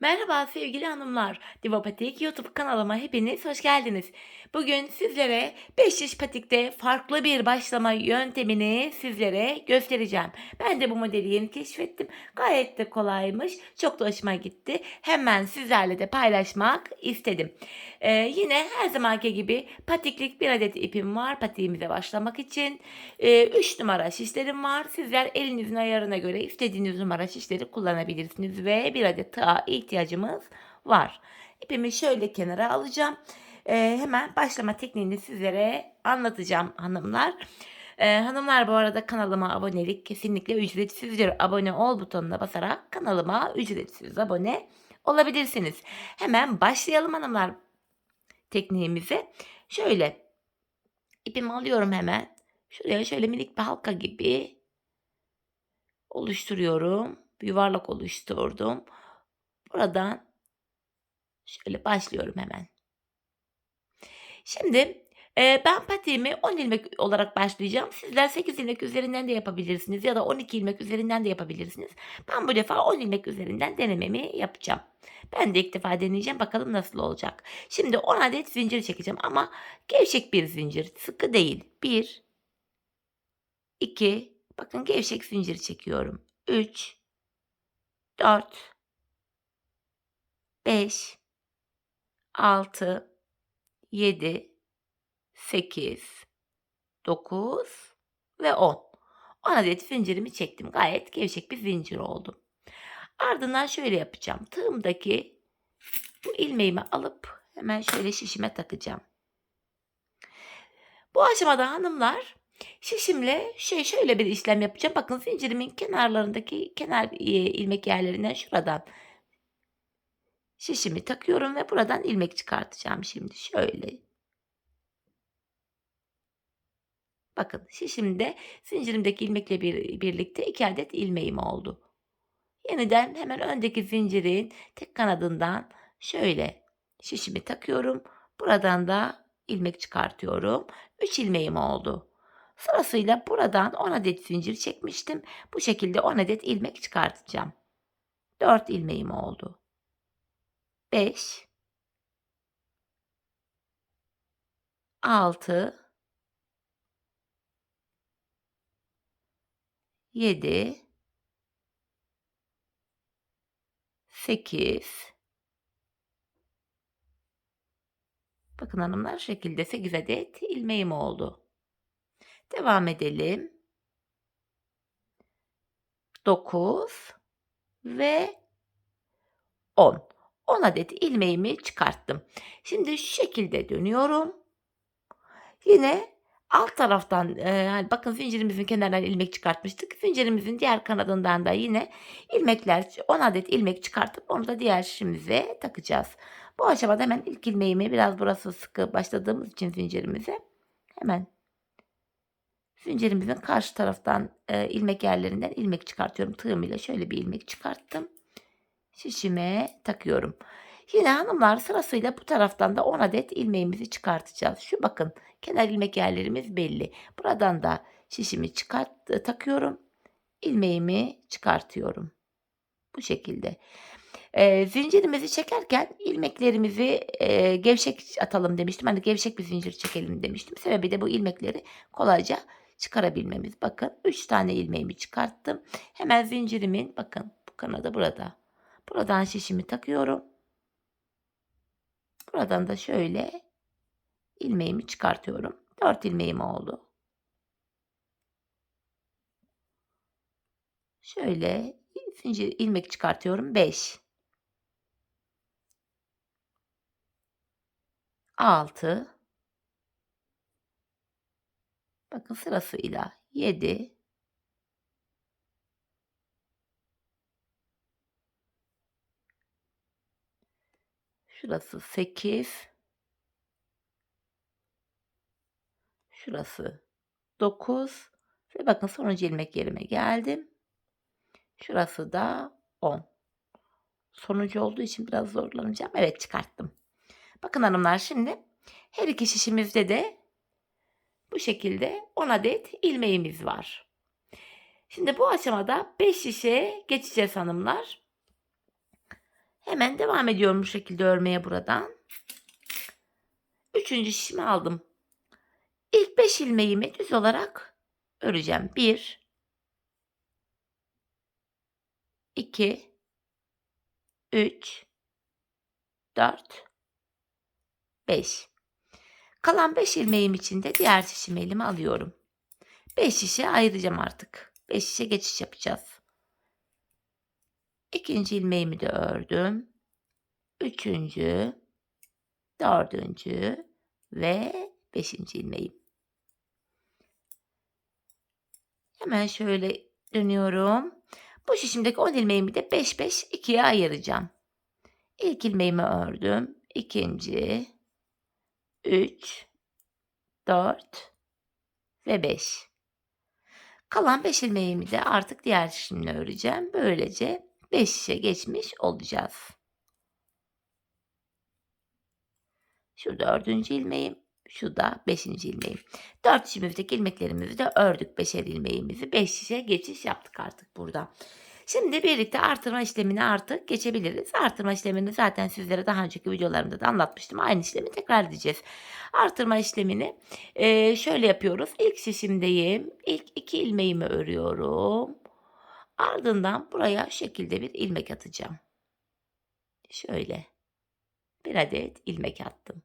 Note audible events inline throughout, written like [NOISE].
Merhaba sevgili hanımlar. Divapatik YouTube kanalıma hepiniz hoş geldiniz. Bugün sizlere 5 yaş patikte farklı bir başlama yöntemini sizlere göstereceğim. Ben de bu modeli yeni keşfettim. Gayet de kolaymış. Çok da hoşuma gitti. Hemen sizlerle de paylaşmak istedim. Ee, yine her zamanki gibi patiklik bir adet ipim var patiğimize başlamak için. 3 numara şişlerim var. Sizler elinizin ayarına göre istediğiniz numara şişleri kullanabilirsiniz ve bir adet tığa ihtiyacımız var. İpimi şöyle kenara alacağım. Ee, hemen başlama tekniğini sizlere anlatacağım hanımlar. Ee, hanımlar bu arada kanalıma abonelik kesinlikle ücretsizdir. Abone ol butonuna basarak kanalıma ücretsiz abone olabilirsiniz. Hemen başlayalım hanımlar tekniğimize. Şöyle ipimi alıyorum hemen. Şuraya şöyle minik bir halka gibi oluşturuyorum. Bir yuvarlak oluşturdum. Buradan şöyle başlıyorum hemen. Şimdi ben patiğimi 10 ilmek olarak başlayacağım. Sizler 8 ilmek üzerinden de yapabilirsiniz ya da 12 ilmek üzerinden de yapabilirsiniz. Ben bu defa 10 ilmek üzerinden denememi yapacağım. Ben de ilk defa deneyeceğim. Bakalım nasıl olacak. Şimdi 10 adet zincir çekeceğim ama gevşek bir zincir. Sıkı değil. 1 2 Bakın gevşek zincir çekiyorum. 3 4 5 6 7 8 9 ve 10. 10 adet zincirimi çektim. Gayet gevşek bir zincir oldu. Ardından şöyle yapacağım. Tığımdaki bu ilmeğimi alıp hemen şöyle şişime takacağım. Bu aşamada hanımlar şişimle şey şöyle bir işlem yapacağım. Bakın zincirimin kenarlarındaki kenar ilmek yerlerinden şuradan şişimi takıyorum ve buradan ilmek çıkartacağım şimdi şöyle. Bakın şişimde zincirimdeki ilmekle bir, birlikte iki adet ilmeğim oldu. Yeniden hemen öndeki zincirin tek kanadından şöyle şişimi takıyorum. Buradan da ilmek çıkartıyorum. 3 ilmeğim oldu. Sırasıyla buradan 10 adet zincir çekmiştim. Bu şekilde 10 adet ilmek çıkartacağım. 4 ilmeğim oldu. 5 6 7 8 Bakın hanımlar şekilde 8 adet ilmeğim oldu. Devam edelim. 9 ve 10. 10 adet ilmeğimi çıkarttım. Şimdi şu şekilde dönüyorum. Yine alt taraftan e, bakın zincirimizin kenarından ilmek çıkartmıştık. Zincirimizin diğer kanadından da yine ilmekler 10 adet ilmek çıkartıp onu da diğer şişimize takacağız. Bu aşamada hemen ilk ilmeğimi biraz burası sıkı başladığımız için zincirimize hemen zincirimizin karşı taraftan e, ilmek yerlerinden ilmek çıkartıyorum. Tığım ile şöyle bir ilmek çıkarttım şişime takıyorum. Yine hanımlar sırasıyla bu taraftan da 10 adet ilmeğimizi çıkartacağız. Şu bakın kenar ilmek yerlerimiz belli. Buradan da şişimi çıkart e, takıyorum. İlmeğimi çıkartıyorum. Bu şekilde. E, zincirimizi çekerken ilmeklerimizi e, gevşek atalım demiştim. Hani gevşek bir zincir çekelim demiştim. Sebebi de bu ilmekleri kolayca çıkarabilmemiz. Bakın 3 tane ilmeğimi çıkarttım. Hemen zincirimin bakın bu kanadı burada. Buradan şişimi takıyorum. Buradan da şöyle ilmeğimi çıkartıyorum. 4 ilmeğim oldu. Şöyle zincir ilmek çıkartıyorum. 5 6 Bakın sırasıyla 7 Şurası 8. Şurası 9. Ve bakın sonuncu ilmek yerime geldim. Şurası da 10. Sonuncu olduğu için biraz zorlanacağım. Evet çıkarttım. Bakın hanımlar şimdi her iki şişimizde de bu şekilde 10 adet ilmeğimiz var. Şimdi bu aşamada 5 şişe geçeceğiz hanımlar. Hemen devam ediyorum bu şekilde örmeye buradan. Üçüncü şişimi aldım. İlk 5 ilmeğimi düz olarak öreceğim. 1 2 3 4 5 Kalan 5 ilmeğim için de diğer şişimi elime alıyorum. 5 şişe ayıracağım artık. 5 şişe geçiş yapacağız. İkinci ilmeğimi de ördüm. Üçüncü, dördüncü ve beşinci ilmeğim. Hemen şöyle dönüyorum. Bu şişimdeki 10 ilmeğimi de 5 5 2'ye ayıracağım. İlk ilmeğimi ördüm. İkinci, 3, 4 ve 5. Kalan 5 ilmeğimi de artık diğer şişimle öreceğim. Böylece 5 şişe geçmiş olacağız. Şu dördüncü ilmeğim. Şu da beşinci ilmeğim. Dört şişimizdeki ilmeklerimizi de ördük. Beşer ilmeğimizi. Beş şişe geçiş yaptık artık burada. Şimdi birlikte artırma işlemini artık geçebiliriz. Artırma işlemini zaten sizlere daha önceki videolarımda da anlatmıştım. Aynı işlemi tekrar edeceğiz. Artırma işlemini şöyle yapıyoruz. İlk şişimdeyim. İlk iki ilmeğimi örüyorum. Ardından buraya şekilde bir ilmek atacağım. Şöyle. Bir adet ilmek attım.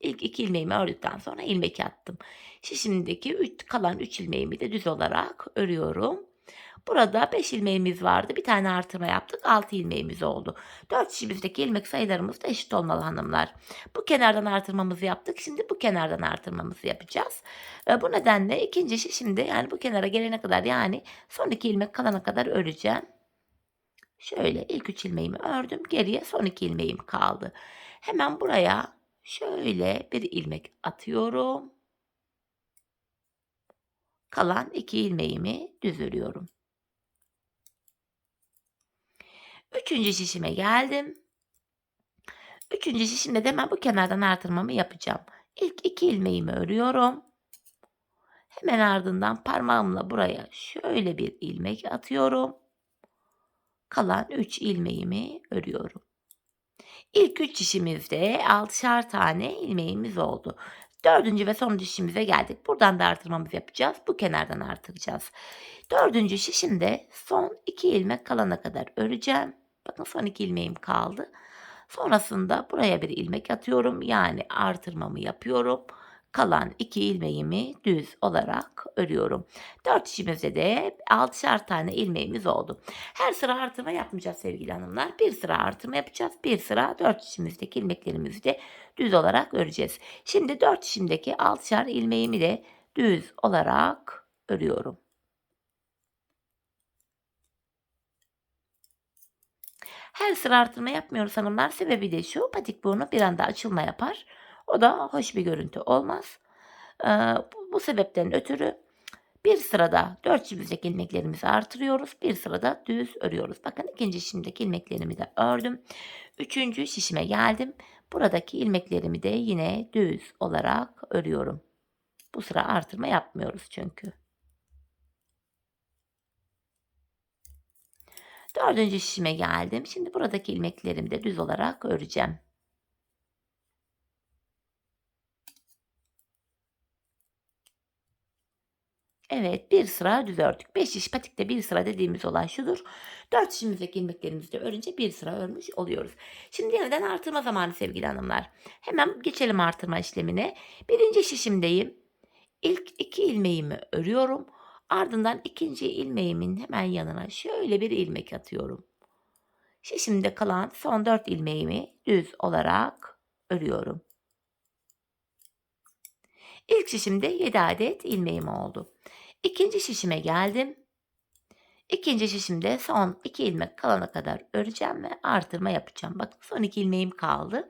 İlk iki ilmeğimi ördükten sonra ilmek attım. Şişimdeki üç, kalan 3 ilmeğimi de düz olarak örüyorum. Burada 5 ilmeğimiz vardı. Bir tane artırma yaptık. 6 ilmeğimiz oldu. 4 şişimizdeki ilmek sayılarımız da eşit olmalı hanımlar. Bu kenardan artırmamızı yaptık. Şimdi bu kenardan artırmamızı yapacağız. E, bu nedenle ikinci şişimde yani bu kenara gelene kadar yani son iki ilmek kalana kadar öreceğim. Şöyle ilk 3 ilmeğimi ördüm. Geriye son 2 ilmeğim kaldı. Hemen buraya şöyle bir ilmek atıyorum. Kalan 2 ilmeğimi düz örüyorum. Üçüncü şişime geldim. Üçüncü şişimde de hemen bu kenardan artırmamı yapacağım. İlk iki ilmeğimi örüyorum. Hemen ardından parmağımla buraya şöyle bir ilmek atıyorum. Kalan 3 ilmeğimi örüyorum. İlk 3 şişimizde 6'şar tane ilmeğimiz oldu. Dördüncü ve son şişimize geldik. Buradan da artırmamızı yapacağız. Bu kenardan artıracağız. Dördüncü şişimde son 2 ilmek kalana kadar öreceğim. Bakın son 2 ilmeğim kaldı. Sonrasında buraya bir ilmek atıyorum. Yani artırmamı yapıyorum kalan iki ilmeğimi düz olarak örüyorum. Dört işimizde de 6'şar tane ilmeğimiz oldu. Her sıra artırma yapmayacağız sevgili hanımlar. Bir sıra artırma yapacağız. Bir sıra dört işimizdeki ilmeklerimizi de düz olarak öreceğiz. Şimdi dört işimdeki 6'şar ilmeğimi de düz olarak örüyorum. Her sıra artırma yapmıyoruz hanımlar. Sebebi de şu patik burnu bir anda açılma yapar. O da hoş bir görüntü olmaz. Ee, bu, sebepten ötürü bir sırada dört çiftlik ilmeklerimizi artırıyoruz. Bir sırada düz örüyoruz. Bakın ikinci şişimdeki ilmeklerimi de ördüm. Üçüncü şişime geldim. Buradaki ilmeklerimi de yine düz olarak örüyorum. Bu sıra artırma yapmıyoruz çünkü. Dördüncü şişime geldim. Şimdi buradaki ilmeklerimi de düz olarak öreceğim. Evet bir sıra düz ördük. 5 iş patikte bir sıra dediğimiz olay şudur. 4 işimizdeki ilmeklerimizi de örünce bir sıra örmüş oluyoruz. Şimdi yeniden artırma zamanı sevgili hanımlar. Hemen geçelim artırma işlemine. Birinci şişimdeyim. İlk iki ilmeğimi örüyorum. Ardından ikinci ilmeğimin hemen yanına şöyle bir ilmek atıyorum. Şişimde kalan son 4 ilmeğimi düz olarak örüyorum. İlk şişimde 7 adet ilmeğim oldu. İkinci şişime geldim. İkinci şişimde son iki ilmek kalana kadar öreceğim ve artırma yapacağım. Bakın son iki ilmeğim kaldı.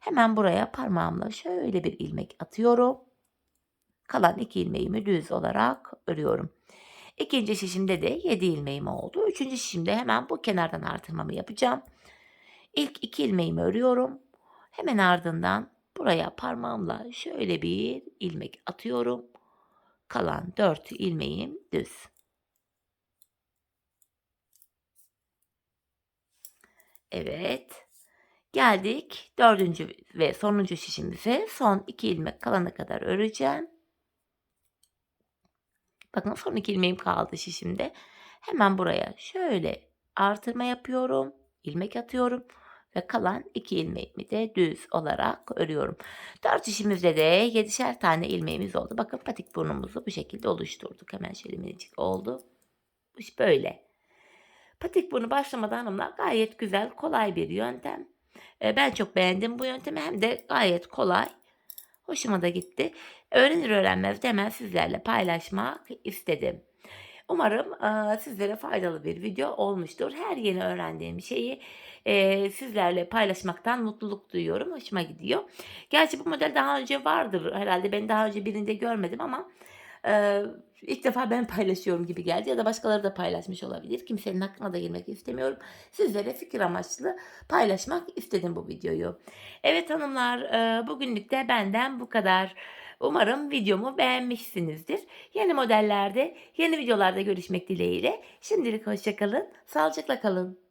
Hemen buraya parmağımla şöyle bir ilmek atıyorum. Kalan iki ilmeğimi düz olarak örüyorum. İkinci şişimde de 7 ilmeğim oldu. Üçüncü şişimde hemen bu kenardan artırmamı yapacağım. İlk iki ilmeğimi örüyorum. Hemen ardından buraya parmağımla şöyle bir ilmek atıyorum. Kalan 4 ilmeğim düz. Evet. Geldik 4. ve sonuncu şişimize. Son 2 ilmek kalana kadar öreceğim. Bakın son 2 ilmeğim kaldı şişimde. Hemen buraya şöyle artırma yapıyorum. ilmek atıyorum ve kalan 2 ilmeğimi de düz olarak örüyorum. 4 şişimizde de 7'şer tane ilmeğimiz oldu. Bakın patik burnumuzu bu şekilde oluşturduk. Hemen şöyle minicik oldu. Böyle. Patik burnu başlamadan hanımlar gayet güzel, kolay bir yöntem. Eee, ben çok beğendim bu yöntemi. Hem de gayet kolay. Hoşuma da gitti. Öğrenir öğrenmez de hemen sizlerle paylaşmak istedim. Umarım, aaa, sizlere faydalı bir video olmuştur. Her yeni öğrendiğim şeyi, eee, sizlerle paylaşmaktan mutluluk duyuyorum. Hoşuma gidiyor. Gerçi bu model daha önce vardır herhâlde. Ben daha önce birinde görmedim ama, eee, ilk defa ben [LAUGHS] paylaşıyorum gibi geldi ya da başkaları da paylaşmış olabilir. Kimsenin hakkına da girmek istemiyorum. Sizlere fikir amaçlı paylaşmak istedim bu videoyu. Evet hanımlar, eee, bugünlük de benden bu kadar. Umarım videomu beğenmişsinizdir. Yeni modellerde, yeni videolarda görüşmek dileğiyle. Şimdilik hoşça kalın, sağlıcakla kalın.